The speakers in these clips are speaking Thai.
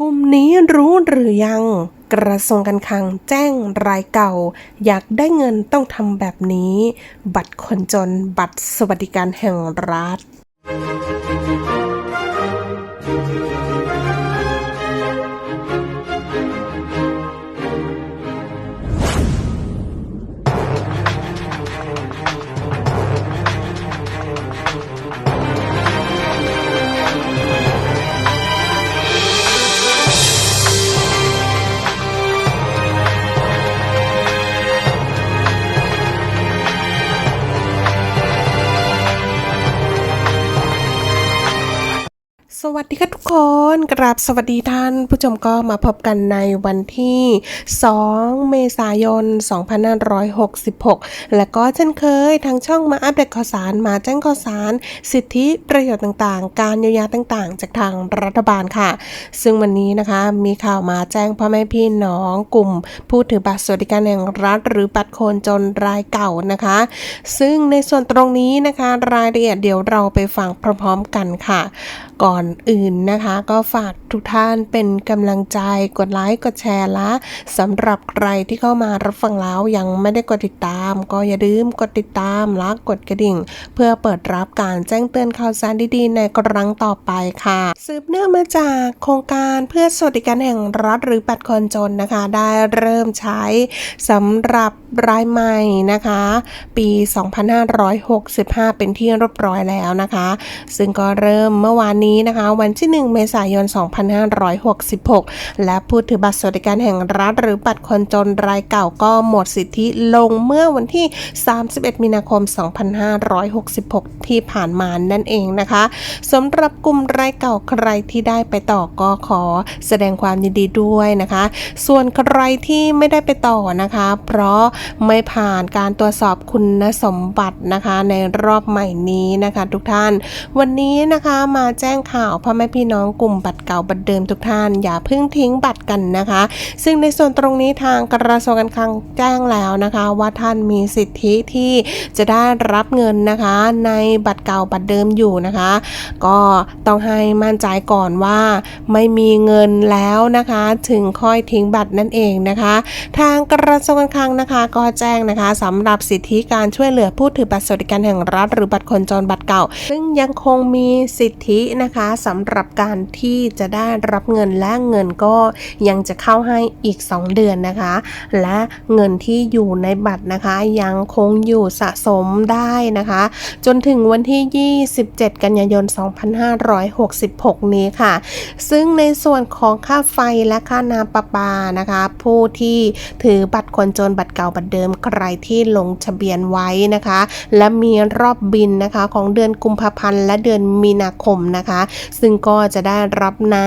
กลุ่มนี้รู้หรือยัง กระทรวงการคลังแจ้งรายเก่า อยากได้เงินต้องทำแบบนี้ บัตรคนจนบัตรสวัสดิการแห่งรัฐ วัสดีค่ะทุกคนกราบสวัสดีท่าน ผู้ชมก็มาพบกันในวันที่ 2 เมษายน 2566 และก็เช่นเคยทางช่องมาอัปเดตข่าวสารมาแจ้งข่าวสาร สิทธิประโยชน์ต่างๆ การเยียวยาต่างๆ จากทางรัฐบาลค่ะ ซึ่งวันนี้นะคะมีข่าวมาแจ้งพ่อแม่พี่น้องกลุ่ม ผู้ถือบัตรสวัสดิการแห่งรัฐ หรือบัตรคนจนรายเก่านะคะ ซึ่งในส่วนตรงนี้นะคะรายละเอียดเดี๋ยวเราไปฟังพร้อมๆกันค่ะก่อนอื่นนะคะ ก็ฝากทุกท่านเป็นกำลังใจกดไลค์กดแชร์ละสำหรับใครที่เข้ามารับฟังแล้วยังไม่ได้กดติดตาม ก็อย่าลืมกดติดตามและกดกระดิ่ง เพื่อเปิดรับการแจ้งเตือนข่าวสารดีๆ ในครั้งต่อไปค่ะ สืบเนื่องมาจากโครงการเพื่อสวัสดิการแห่งรัฐหรือบัตรคนจนนะคะ ได้เริ่มใช้สำหรับรายใหม่นะคะ ปี 2565 เป็นที่เรียบร้อยแล้วนะคะ ซึ่งก็เริ่มเมื่อวานนี้นะคะ วันที่ 1 เมษายน 2566 และผู้ถือบัตรสวัสดิการแห่งรัฐ หรือบัตรคนจนรายเก่าก็หมดสิทธิลงเมื่อวันที่ 31 มีนาคม 2566 ที่ผ่านมานั่นเองนะคะสำหรับกลุ่มรายเก่าใครที่ได้ไปต่อก็ขอแสดงความยินดีด้วยนะคะ ส่วนใครที่ไม่ได้ไปต่อนะคะ เพราะไม่ผ่านการตรวจสอบคุณสมบัตินะคะในรอบใหม่นี้นะคะ ทุกท่าน วันนี้นะคะมาแจ้งข่าวพ่อแม่พี่น้องกลุ่มบัตรเก่าบัตรเดิมทุกท่าน อย่าเพิ่งทิ้งบัตรกันนะคะ ซึ่งในส่วนตรงนี้ทางกระทรวงการคลังแจ้งแล้วนะคะ ว่าท่านมีสิทธิที่จะได้รับเงินนะคะ ในบัตรเก่าบัตรเดิมอยู่นะคะ ก็ต้องให้มั่นใจก่อนว่าไม่มีเงินแล้วนะคะ ถึงค่อยทิ้งบัตรนั่นเองนะคะ ทางกระทรวงการคลังนะคะ ก็แจ้งนะคะสำหรับสิทธิการช่วยเหลือผู้ถือบัตรสวัสดิการแห่งรัฐหรือบัตรคนจนบัตรเก่า ซึ่งยังคงมีสิทธินะคะสำหรับการที่จะได้รับเงินและเงินก็ยังจะเข้าให้อีก 2 เดือนนะคะ และเงินที่อยู่ในบัตรนะคะ ยังคงอยู่สะสมได้นะคะ จนถึงวันที่ 27 กันยายน 2566 นี้ค่ะ ซึ่งในส่วนของค่าไฟและค่าน้ำประปานะคะ ผู้ที่ถือบัตรคนจนบัตรเก่าบัตรเดิมใครที่ลงทะเบียนไว้นะคะ และมีรอบบินนะคะของเดือนกุมภาพันธ์และเดือนมีนาคมนะคะซึ่งก็จะได้รับใน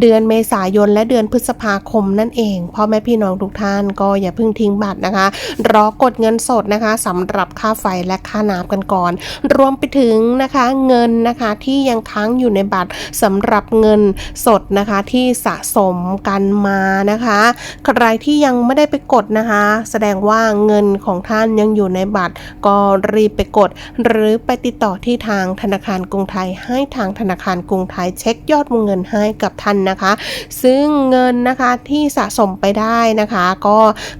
เดือนเมษายนและเดือนพฤษภาคมนั่นเองพ่อแม่พี่น้องทุกท่านก็อย่าเพิ่งทิ้งบัตรนะคะ รอกดเงินสดนะคะสำหรับค่าไฟและค่าน้ำกันก่อน รวมไปถึงนะคะเงินนะคะที่ยังค้างอยู่ในบัตรสำหรับเงินสดนะคะที่สะสมกันมานะคะ ใครที่ยังไม่ได้ไปกดนะคะ แสดงว่าเงินของท่านยังอยู่ในบัตร ก็รีบไปกด หรือไปติดต่อที่ทางธนาคารกรุงไทยให้ทางธนาคารกรุงไทยเช็คยอดวงเงินให้กับท่านนะคะ ซึ่งเงินนะคะที่สะสมไปได้นะคะ ก็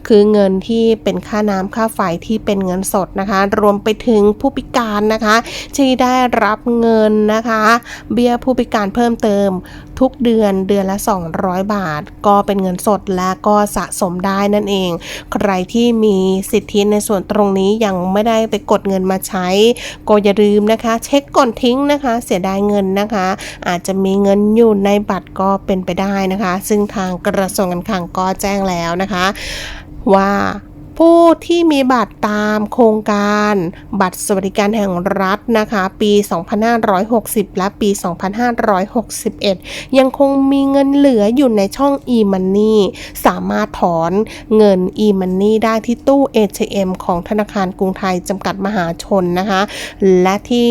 คือเงินที่เป็นค่าน้ำค่าไฟที่เป็นเงินสดนะคะ รวมไปถึงผู้พิการนะคะที่ได้รับเงินนะคะ เบี้ยผู้พิการเพิ่มเติมทุกเดือนเดือนละ 200 บาท ก็เป็นเงินสดและก็สะสมได้นั่นเอง ใครที่มีสิทธิในส่วนตรงนี้ยังไม่ได้ไปกดเงินมาใช้ ก็อย่าลืมนะคะ เช็คก่อนทิ้งนะคะ เสียดายเงินนะนะคะ อาจจะมีเงินอยู่ในบัตรก็เป็นไปได้นะคะ ซึ่งทางกระทรวงการคลังก็แจ้งแล้วนะคะ ว่า ผู้ที่มีบัตรตามโครงการ บัตรสวัสดิการแห่งรัฐนะคะ ปี 2560 และปี 2561 ยังคงมีเงินเหลืออยู่ในช่อง e-money สามารถถอนเงิน e-money ได้ที่ตู้ ATM ของธนาคารกรุงไทยจำกัดมหาชนนะคะ และที่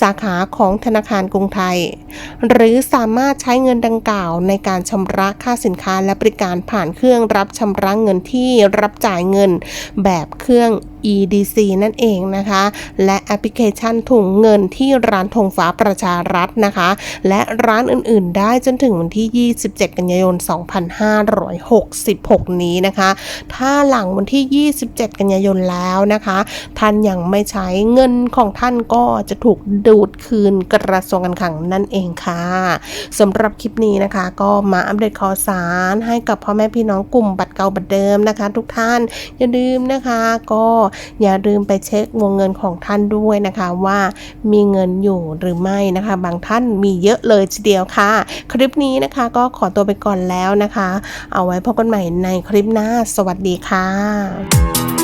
สาขาของธนาคารกรุงไทย หรือสามารถใช้เงินดังกล่าวในการชำระค่าสินค้าและบริการผ่านเครื่องรับชำระเงินที่รับจ่ายเงินแบบเครื่อง EDC นั่นเองนะคะ และแอปพลิเคชันถุงเงินที่ร้านธงฟ้าประชารัฐนะคะ และร้านอื่นๆ ได้จนถึงวันที่ 27 กันยายน 2566 นี้นะคะ ถ้าหลังวันที่ 27 กันยายนแล้วนะคะ ท่านยังไม่ใช้เงินของท่านก็จะถูกดูดคืนกระทรวงการคลังนั่นเองค่ะสำหรับคลิปนี้นะคะก็มาอัปเดตข่าวสารให้กับพ่อแม่พี่น้องกลุ่มบัตรเก่าบัตรเดิมนะคะ ทุกท่านอย่าลืมนะคะ ก็อย่าลืมไปเช็ควงเงินของท่านด้วยนะคะว่ามีเงินอยู่หรือไม่นะคะ บางท่านมีเยอะเลยทีเดียวค่ะ คลิปนี้นะคะก็ขอตัวไปก่อนแล้วนะคะ เอาไว้พบกันใหม่ในคลิปหน้า สวัสดีค่ะ